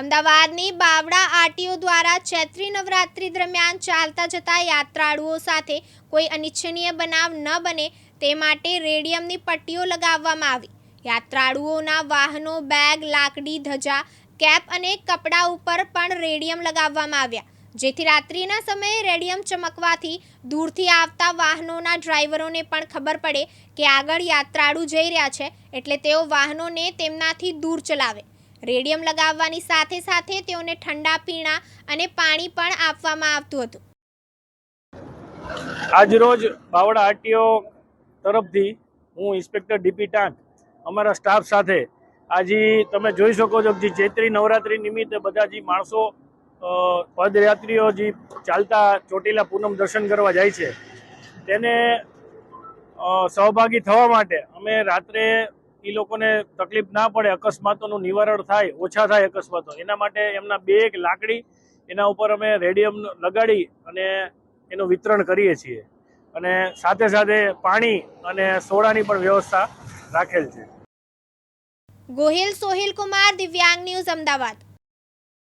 અમદાવાદની બાવડા આરટીઓ દ્વારા ચૈત્રી નવરાત્રી દરમિયાન ચાલતા જતા યાત્રાળુઓ સાથે કોઈ અનિચ્છનીય બનાવ ન બને તે માટે રેડિયમની પટ્ટીઓ લગાવવામાં આવી. યાત્રાળુઓના વાહનો, બેગ, લાકડી, ધજા, કેપ અને કપડાં ઉપર પણ રેડિયમ લગાવવામાં આવ્યા. જેથી રાત્રિના સમયે રેડિયમ ચમકવાથી દૂરથી આવતા વાહનોના ડ્રાઈવરોને પણ ખબર પડે કે આગળ યાત્રાળુ જઈ રહ્યા છે, એટલે તેઓ વાહનોને તેમનાથી દૂર ચલાવે. રેડિયમ લગાવવાની સાથે સાથે તેઓને ઠંડા પીણા અને પાણી પણ આપવામાં આવતું હતું. આજરોજ બાવળા આરટીઓ તરફથી હું ઇન્સ્પેક્ટર ડીપી ટાંક, અમારા સ્ટાફ સાથે આજે તમે જોઈ શકો છો જે ચૈત્રી નવરાત્રી નિમિત્તે બધા જે માણસો પદયાત્રીઓ જે ચાલતા ચોટીલા પૂનમ દર્શન કરવા જાય છે, તેને સહભાગી થવા માટે અમે રાત્રે એ લોકોને તકલીફ ના પડે, અકસ્માતોનું નિવારણ થાય, ઓછા થાય અકસ્માતો. એના માટે એમના બેગ લાકડી એના ઉપર અમે રેડિયમ લગાડી અને એનું વિતરણ કરીએ છીએ. અને સાથે સાથે પાણી અને સોડાની પણ વ્યવસ્થા રાખેલ છે. ગોહિલ સોહિલ કુમાર, દિવ્યાંગ ન્યૂઝ અમદાવાદ.